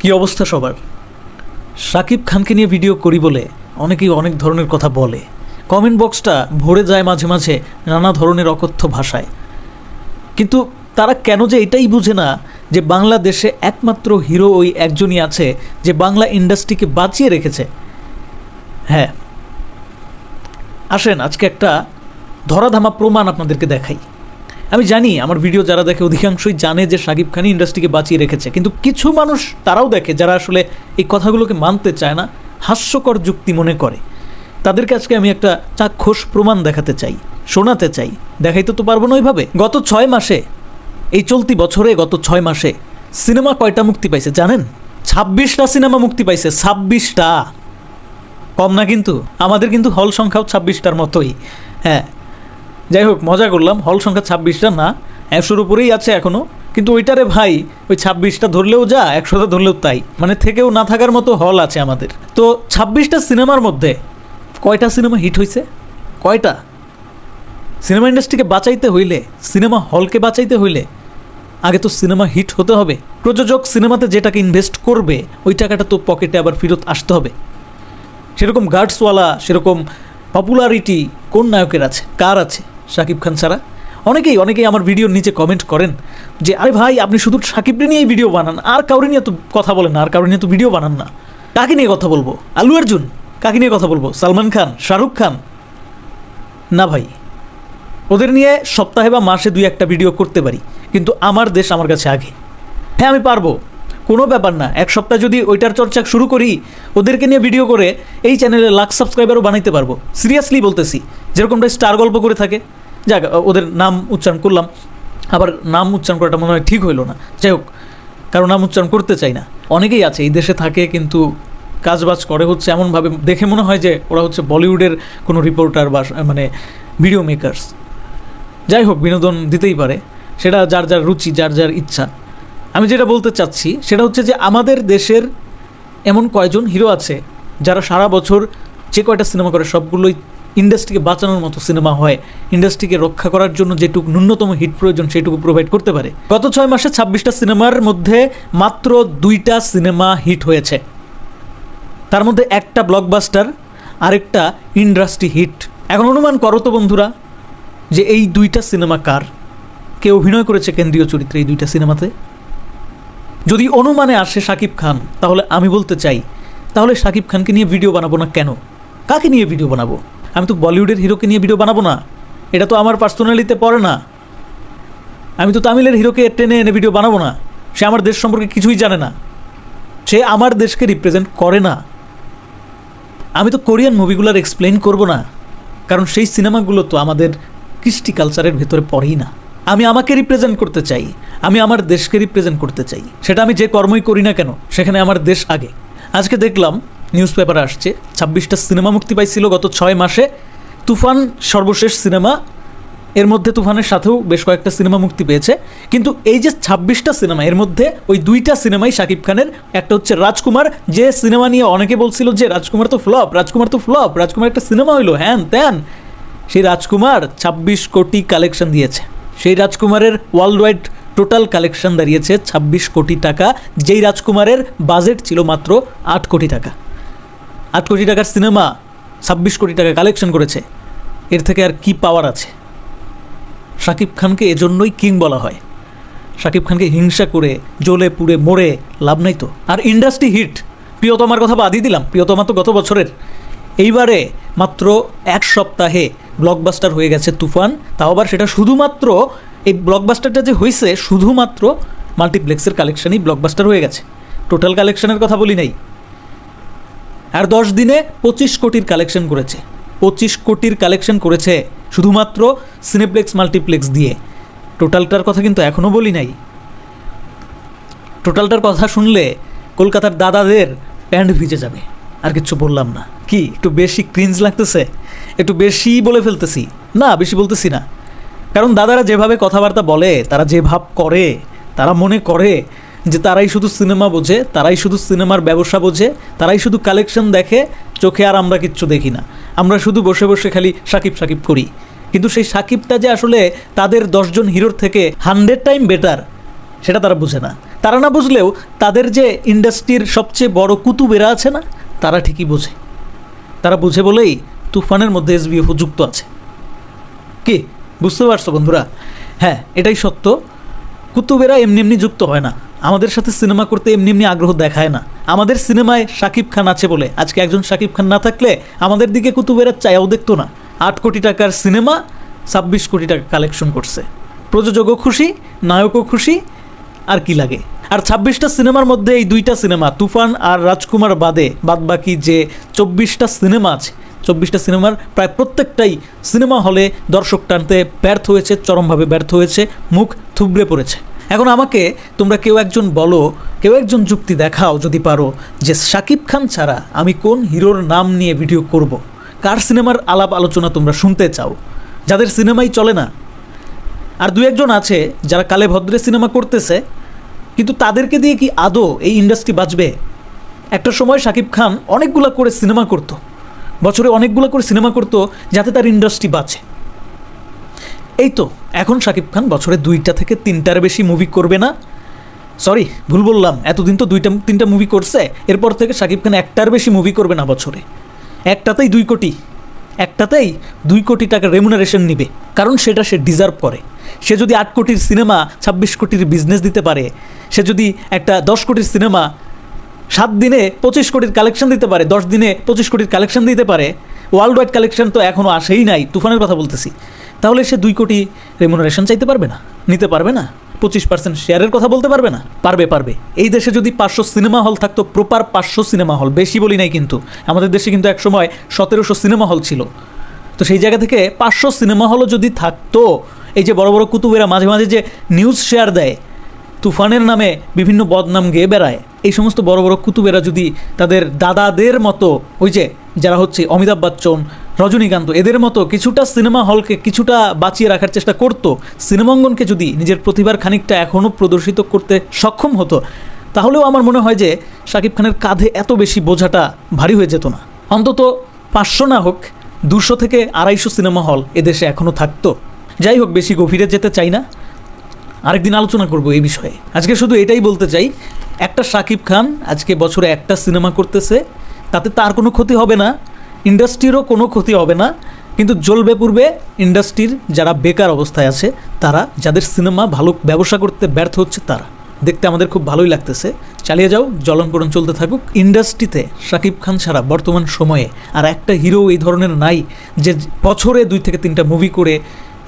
কি অবস্থা সবার? শাকিব খানকে নিয়ে ভিডিও করি বলে অনেকেই অনেক ধরনের কথা বলে। কমেন্ট বক্সটা ভরে যায় মাঝে মাঝে নানা ধরনের অকথ্য ভাষায়। কিন্তু তারা কেন যে এটাই বুঝে না যে বাংলাদেশে একমাত্র হিরো ওই একজনই আছে যে বাংলা ইন্ডাস্ট্রিকে বাঁচিয়ে রেখেছে। হ্যাঁ। আসেন, আজকে একটা ধরাধামা প্রমাণ আপনাদেরকে দেখাই। আমি জানি আমার ভিডিও যারা দেখে অধিকাংশই জানে যে শাকিব খানই ইন্ডাস্ট্রিকে বাঁচিয়ে রেখেছে। কিন্তু কিছু মানুষ তারাও দেখে যারা আসলে এই কথাগুলোকে মানতে চায় না, হাস্যকর যুক্তি মনে করে। তাদেরকে আজকে আমি একটা চাক্ষুষ প্রমাণ দেখাতে চাই, শোনাতে চাই। দেখাইতে তো পারব না ওইভাবে। গত ছয় মাসে, এই চলতি বছরে গত ছয় মাসে সিনেমা কয়টা মুক্তি পাইছে জানেন? ছাব্বিশটা সিনেমা মুক্তি পাইছে, ছাব্বিশটা। কম না কিন্তু? আমাদের কিন্তু হল সংখ্যাও ছাব্বিশটার মতোই। হ্যাঁ যাই হোক মজা করলাম। হল সংখ্যা ছাব্বিশটা না, একশোর উপরেই আছে এখনও কিন্তু ওইটারে ভাই, ওই ছাব্বিশটা ধরলেও যা, একশোটা ধরলেও তাই। মানে থেকেও না থাকার মতো হল আছে আমাদের। তো ছাব্বিশটা সিনেমার মধ্যে কয়টা সিনেমা হিট হয়েছে কয়টা? সিনেমা ইন্ডাস্ট্রিকে বাঁচাইতে হইলে, সিনেমা হলকে বাঁচাইতে হইলে আগে তো সিনেমা হিট হতে হবে। প্রযোজক সিনেমাতে যে টাকা ইনভেস্ট করবে, ওই টাকাটা তো পকেটে আবার ফেরত আসতে হবে। সেরকম গার্ডসওয়ালা, সেরকম পপুলারিটি কোন নায়কের আছে? কার আছে? শাকিব খান ছাড়া? অনেকেই অনেকেই আমার ভিডিওর নিচে কমেন্ট করেন যে, আরে ভাই, আপনি শুধু সাকিবরে নিয়েই ভিডিও বানান, আর কাউরে নিয়ে তো কথা বলেন আর কাউরে নিয়ে তো ভিডিও বানান না। কাকে নিয়ে কথা বলব? আলু অর্জুন, কাকে নিয়ে কথা বলব? সালমান খান, শাহরুখ খান? না ভাই, ওদের নিয়ে সপ্তাহে বা মাসে দুই একটা ভিডিও করতে পারি, কিন্তু আমার দেশ আমার কাছে আগে। হ্যাঁ আমি পারব, কোনো ব্যাপার না, এক সপ্তাহ যদি ওইটার চর্চা শুরু করি, ওদেরকে নিয়ে ভিডিও করে, এই চ্যানেলে লাখ সাবস্ক্রাইবারও বানাইতে পারব। সিরিয়াসলি বলতেছি, যেরকমটা স্টার গল্প করে থাকে। যাক ওদের নাম উচ্চারণ করলাম। আবার নাম উচ্চারণ করাটা মনে হয় ঠিক হইল না। যাই হোক কারণ নাম উচ্চারণ করতে চাই না। অনেকেই আছে, এই দেশে থাকে, কিন্তু কাজবাজ করে হচ্ছে এমনভাবে। দেখে মনে হয় যে ওরা হচ্ছে বলিউডের কোনো রিপোর্টার বা মানে ভিডিও মেকার্স। যাই হোক, বিনোদন দিতেই পারে। সেটা যার যার রুচি, যার যার ইচ্ছা। আমি যেটা বলতে চাচ্ছি, সেটা হচ্ছে যে আমাদের দেশের এমন কয়জন হিরো আছে, যারা সারা বছর যে কয়টা সিনেমা করে সবগুলোই ইন্ডাস্ট্রিকে বাঁচানোর মতো সিনেমা হয়, ইন্ডাস্ট্রিকে রক্ষা করার জন্য যেটুকু ন্যূনতম হিট প্রয়োজন সেটুকু প্রোভাইড করতে পারে। গত ছয় মাসে ছাব্বিশটা সিনেমার মধ্যে মাত্র দুইটা সিনেমা হিট হয়েছে। তার মধ্যে একটা ব্লকবাস্টার আরেকটা ইন্ডাস্ট্রি হিট এখন অনুমান করো তো বন্ধুরা, যে এই দুইটা সিনেমা কার? কে অভিনয় করেছে কেন্দ্রীয় চরিত্রে এই দুইটা সিনেমাতে? যদি অনুমানে আসে শাকিব খান, তাহলে আমি বলতে চাই, তাহলে শাকিব খানকে নিয়ে ভিডিও বানাবো না কেন? কাকে নিয়ে ভিডিও বানাবো? আমি তো বলিউডের হিরোকে নিয়ে ভিডিও বানাবো না। এটা তো আমার পার্সোনালিতে পড়ে না। আমি তো তামিলের হিরোকে টেনে এনে ভিডিও বানাবো না। সে আমার দেশ সম্পর্কে কিছুই জানে না। সে আমার দেশকে রিপ্রেজেন্ট করে না। আমি তো কোরিয়ান মুভিগুলোর এক্সপ্লেন করব না। কারণ সেই সিনেমাগুলো তো আমাদের কৃষ্টি কালচারের ভেতরে পড়েই না। আমি আমাকে রিপ্রেজেন্ট করতে চাই। আমি আমার দেশকে রিপ্রেজেন্ট করতে চাই। সেটা আমি যে কর্মই করি না কেন, সেখানে আমার দেশ আগে। আজকে দেখলাম নিউজ পেপারে আসছে। ছাব্বিশটা সিনেমা মুক্তি পাইছিল গত ছয় মাসে। তুফান সর্বশেষ সিনেমা। এর মধ্যে তুফানের সাথেও বেশ কয়েকটা সিনেমা মুক্তি পেয়েছে। কিন্তু এই যে ছাব্বিশটা সিনেমা, এর মধ্যে ওই দুইটা সিনেমাই শাকিব খানের, একটা হচ্ছে রাজকুমার, যে সিনেমা নিয়ে অনেকে বলছিল যে, রাজকুমার তো ফ্লপ, রাজকুমার তো ফ্লপ, রাজকুমার একটা সিনেমা হইল, হ্যান ত্যান। সেই রাজকুমার ছাব্বিশ কোটি কালেকশন দিয়েছে। সেই রাজকুমারের ওয়ার্ল্ড ওয়াইড টোটাল কালেকশন দাঁড়িয়েছে ছাব্বিশ কোটি টাকা। যেই রাজকুমারের বাজেট ছিল মাত্র আট কোটি টাকা। আট কোটি টাকার সিনেমা, ছাব্বিশ কোটি টাকা কালেকশন করেছে। এর থেকে আর কি পাওয়ার আছে? শাকিব খানকে এজন্যই কিং বলা হয়। শাকিব খানকে হিংসা করে, জ্বলে পুড়ে মরে লাভ নাই তো। আর ইন্ডাস্ট্রি হিট প্রিয়তমার কথা বাদই দিলাম। প্রিয়তমা তো গত বছরের। এইবারে মাত্র এক সপ্তাহে ব্লকবাস্টার হয়ে গেছে তুফান। তাও আবার সেটা শুধুমাত্র, এই ব্লকবাস্টারটা যে হয়েছে শুধুমাত্র মাল্টিপ্লেক্সের কালেকশনই ব্লকবাস্টার হয়ে গেছে। টোটাল কালেকশনের কথা বলি নাই। আর দশ দিনে পঁচিশ কোটির কালেকশন করেছে। পঁচিশ কোটির কালেকশন করেছে শুধুমাত্র সিনেপ্লেক্স মাল্টিপ্লেক্স দিয়ে। টোটালটার কথা কিন্তু এখনও বলি নাই। টোটালটার কথা শুনলে কলকাতার দাদাদের প্যান্ট ভিজে যাবে। আর কিচ্ছু বললাম না। কি, একটু বেশি ক্রিঞ্জ লাগতেছে? একটু বেশি বলে ফেলতেছি? না, বেশি বলতেছি না। কারণ দাদারা যেভাবে কথাবার্তা বলে, তারা যে ভাব করে, তারা মনে করে যে তারাই শুধু সিনেমা বোঝে, তারাই শুধু সিনেমার ব্যবসা বোঝে, তারাই শুধু কালেকশন দেখে চোখে আর আমরা কিচ্ছু দেখি না। আমরা শুধু বসে বসে খালি সাকিব সাকিব করি। কিন্তু সেই সাকিবটা যে আসলে তাদের দশজন হিরোর থেকে হান্ড্রেড টাইম বেটার, সেটা তারা বুঝে না। তারা না বুঝলেও তাদের যে ইন্ডাস্ট্রির সবচেয়ে বড় কুতুবেরা আছে না, তারা ঠিকই বোঝে। তারা বুঝে বলেই তুফানের মধ্যে এসবিএফও যুক্ত আছে। কি? বুঝতে পারছ বন্ধুরা? হ্যাঁ এটাই সত্য। কুতুবেরা এমনি এমনি যুক্ত হয় না। আমাদের সাথে সিনেমা করতে এমনি এমনি আগ্রহ দেখায় না। আমাদের সিনেমায় শাকিব খান আছে বলে, আজকে একজন শাকিব খান না থাকলে আমাদের দিকে কুতুবেরা চায়াও দেখতো না। আট কোটি টাকার সিনেমা, ছাব্বিশ কোটি টাকা কালেকশন করছে। প্রযোজকও খুশি, নায়কও খুশি, আর কি লাগে? আর ছাব্বিশটা সিনেমার মধ্যে এই দুইটা সিনেমা, তুফান আর রাজকুমার বাদে বাদবাকি যে চব্বিশটা সিনেমা আছে, চব্বিশটা সিনেমার প্রায় প্রত্যেকটাই সিনেমা হলে দর্শক টানতে ব্যর্থ হয়েছে, চরমভাবে ব্যর্থ হয়েছে, মুখ থুবড়ে পড়েছে। এখন আমাকে তোমরা কেউ একজন বলো, কেউ একজন যুক্তি দেখাও যদি পারো যে শাকিব খান ছাড়া আমি কোন হিরোর নাম নিয়ে ভিডিও করব। কার সিনেমার আলাপ আলোচনা তোমরা শুনতে চাও? যাদের সিনেমাই চলে না। আর দু একজন আছে যারা কালে ভদ্রে সিনেমা করতেছে, কিন্তু তাদেরকে দিয়ে কি আদৌ এই ইন্ডাস্ট্রি বাঁচবে? একটা সময় শাকিব খান অনেকগুলো করে সিনেমা করতো। বছরে অনেকগুলো করে সিনেমা করতো যাতে তার ইন্ডাস্ট্রি বাঁচে। এই তো, এখন শাকিব খান বছরে দুইটা থেকে তিনটার বেশি মুভি করবে না। সরি ভুল বললাম, এতদিন তো দুইটা, তিনটা মুভি করছে, এরপর থেকে শাকিব খান একটার বেশি মুভি করবে না বছরে। একটাতেই দুই কোটি, একটাতেই দুই কোটি টাকা রেমুনারেশন নিবে, কারণ সেটা সে ডিজার্ভ করে। সে যদি আট কোটির সিনেমা ছাব্বিশ কোটির বিজনেস দিতে পারে, সে যদি একটা দশ কোটির সিনেমা সাত দিনে পঁচিশ কোটির কালেকশন দিতে পারে, দশ দিনে পঁচিশ কোটির কালেকশন দিতে পারে ওয়ার্ল্ড ওয়াইড কালেকশন তো এখনও আসেই নাই, তুফানের কথা বলতেছি। তাহলে সে দুই কোটি রেমুনারেশন চাইতে পারবে না, নিতে পারবে না, পঁচিশ পার্সেন্ট শেয়ারের কথা বলতে পারবে না, পারবে পারবে। এই দেশে যদি পাঁচশো সিনেমা হল থাকতো প্রপার পাঁচশো সিনেমা হল বেশি বলি নাই কিন্তু, আমাদের দেশে কিন্তু একসময় সতেরোশো সিনেমা হল ছিল। তো সেই জায়গা থেকে পাঁচশো সিনেমা হলও যদি থাকতো, এই যে বড় বড় কুতুবেরা মাঝে মাঝে যে নিউজ শেয়ার দেয়, তুফানের নামে বিভিন্ন বদনাম গেয়ে বেড়ায়, এই সমস্ত বড় বড় কুতুবেরা যদি তাদের দাদাদের মতো, ওই যে যারা হচ্ছে অমিতাভ বচ্চন রজনীকান্ত, এদের মতো কিছুটা সিনেমা হলকে কিছুটা বাঁচিয়ে রাখার চেষ্টা করতো। সিনেমাঙ্গনকে যদি নিজের প্রতিভার খানিকটা এখনও প্রদর্শিত করতে সক্ষম হতো, তাহলেও আমার মনে হয় যে শাকিব খানের কাঁধে এত বেশি বোঝাটা ভারী হয়ে যেত না। অন্তত পাঁচশো না হোক, দুশো থেকে আড়াইশো সিনেমা হল এদেশে এখনও থাকতো। যাই হোক, বেশি গভীরে যেতে চাই না। আরেকদিন আলোচনা করব এই বিষয়ে। আজকে শুধু এটাই বলতে চাই, একটা শাকিব খান আজকে বছরে একটা সিনেমা করতেছে, তাতে তার কোনো ক্ষতি হবে না। ইন্ডাস্ট্রিরও কোনো ক্ষতি হবে না, কিন্তু জ্বলবে পূর্বে ইন্ডাস্ট্রির যারা বেকার অবস্থায় আছে, তারা, যাদের সিনেমা ভালো ব্যবসা করতে ব্যর্থ হচ্ছে তারা। দেখতে আমাদের খুব ভালোই লাগতেছে। চালিয়ে যাও জলনপরণ চলতে থাকুক। ইন্ডাস্ট্রিতে শাকিব খান ছাড়া বর্তমান সময়ে আর একটা হিরো এই ধরনের নাই, যে বছরে দুই থেকে তিনটা মুভি করে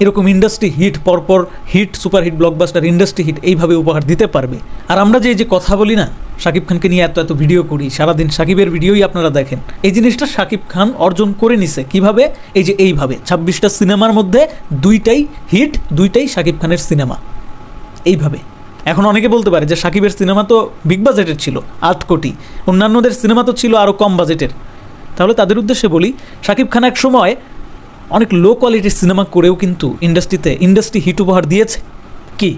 এরকম ইন্ডাস্ট্রি হিট পরপর hit super hit blockbuster industry hit এইভাবে উপহার দিতে পারবে। আর আমরা যে যে কথা বলি না শাকিব খানকে নিয়ে এত এত ভিডিও করি, সারাদিন সাকিবের ভিডিওই আপনারা দেখেন। এই জিনিসটা শাকিব খান অর্জন করে নিছে। কীভাবে? এই যে এইভাবে, ছাব্বিশটা সিনেমার মধ্যে দুইটাই হিট, দুইটাই শাকিব খানের সিনেমা। এইভাবে। এখন অনেকে বলতে পারে যে সাকিবের সিনেমা তো বিগ বাজেটের ছিল, আট কোটি। অন্যান্যদের সিনেমা তো ছিল আরও কম বাজেটের। তাহলে তাদের উদ্দেশ্যে বলি শাকিব খান এক সময় অনেক লো কোয়ালিটির সিনেমা করেও কিন্তু ইন্ডাস্ট্রিতে ইন্ডাস্ট্রি হিট উপহার দিয়েছে। কি?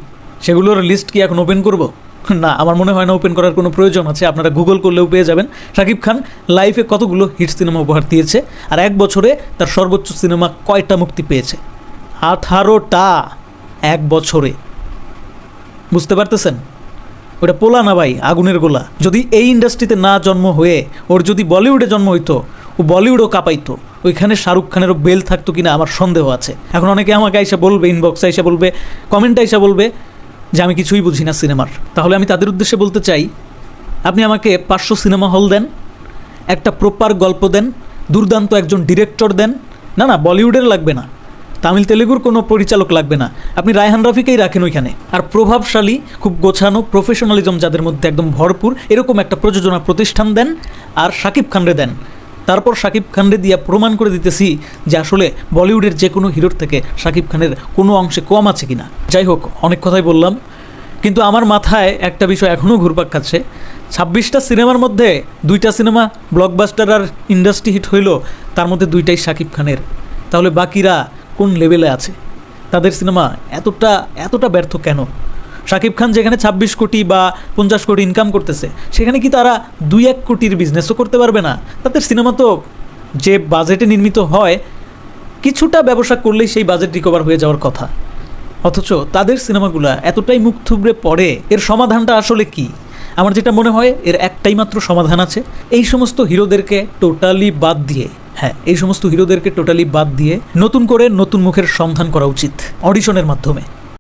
সেগুলোর লিস্ট কি এখন ওপেন করব? না, আমার মনে হয় না ওপেন করার কোনো প্রয়োজন আছে। আপনারা গুগল করলেও পেয়ে যাবেন। শাকিব খান লাইফে কতগুলো হিট সিনেমা উপহার দিয়েছে আর এক বছরে তার সর্বোচ্চ সিনেমা কয়টা মুক্তি পেয়েছে? আঠারোটা এক বছরে। বুঝতে পারতেছেন? ওটা পোলা না ভাই, আগুনের গোলা। যদি এই ইন্ডাস্ট্রিতে না জন্ম হয়ে, ওর যদি বলিউডে জন্ম হইতো, ও বলিউডও কাঁপাইতো, ওইখানে শাহরুখ খানেরও বেল থাকতো কিনা আমার সন্দেহ আছে। এখন অনেকে আমাকে এসে বলবে ইনবক্সে এসে বলবে কমেন্টে এসে বলবে যে আমি কিছুই বুঝি না সিনেমার। তাহলে আমি তাদের উদ্দেশ্যে বলতে চাই, আপনি আমাকে পাঁচশো সিনেমা হল দেন, একটা প্রপার গল্প দেন, দুর্দান্ত একজন ডিরেক্টর দেন, না না, বলিউডের লাগবে না, তামিল তেলেগুর কোনো পরিচালক লাগবে না, আপনি রায়হান রাফিকেই রাখেন ওইখানে। আর প্রভাবশালী, খুব গোছানো প্রফেশনালিজম যাদের মধ্যে একদম ভরপুর, এরকম একটা প্রযোজনা প্রতিষ্ঠান দেন, আর শাকিব খানরে দেন। তারপর শাকিব খানরে দিয়া প্রমাণ করে দিতেছি যে আসলে বলিউডের যে কোনো হিরোর থেকে শাকিব খানের কোনো অংশে কম আছে কিনা। যাই হোক, অনেক কথাই বললাম। কিন্তু আমার মাথায় একটা বিষয় এখনও ঘুরপাক খাচ্ছে। ছাব্বিশটা সিনেমার মধ্যে দুইটা সিনেমা ব্লকবাস্টার আর ইন্ডাস্ট্রি হিট হইল, তার মধ্যে দুইটাই শাকিব খানের। তাহলে বাকিরা কোন লেভেলে আছে? তাদের সিনেমা এতটা এতটা ব্যর্থ কেন? শাকিব খান যেখানে ছাব্বিশ কোটি বা পঞ্চাশ কোটি ইনকাম করতেছে, সেখানে কি তারা দুই এক কোটির বিজনেসও করতে পারবে না? তাদের সিনেমা তো যে বাজেটে নির্মিত হয়, কিছুটা ব্যবসা করলেই সেই বাজেট রিকভার হয়ে যাওয়ার কথা। অথচ তাদের সিনেমাগুলো এতটাই মুখ থুবড়ে পড়ে, এর সমাধানটা আসলে কি? আমার যেটা মনে হয়, এর একটাই মাত্র সমাধান আছে, এই সমস্ত হিরোদেরকে টোটালি বাদ দিয়ে হ্যাঁ এই সমস্ত হিরোদেরকে টোটালি বাদ দিয়ে নতুন করে নতুন মুখের সন্ধান করা উচিত অডিশনের মাধ্যমে।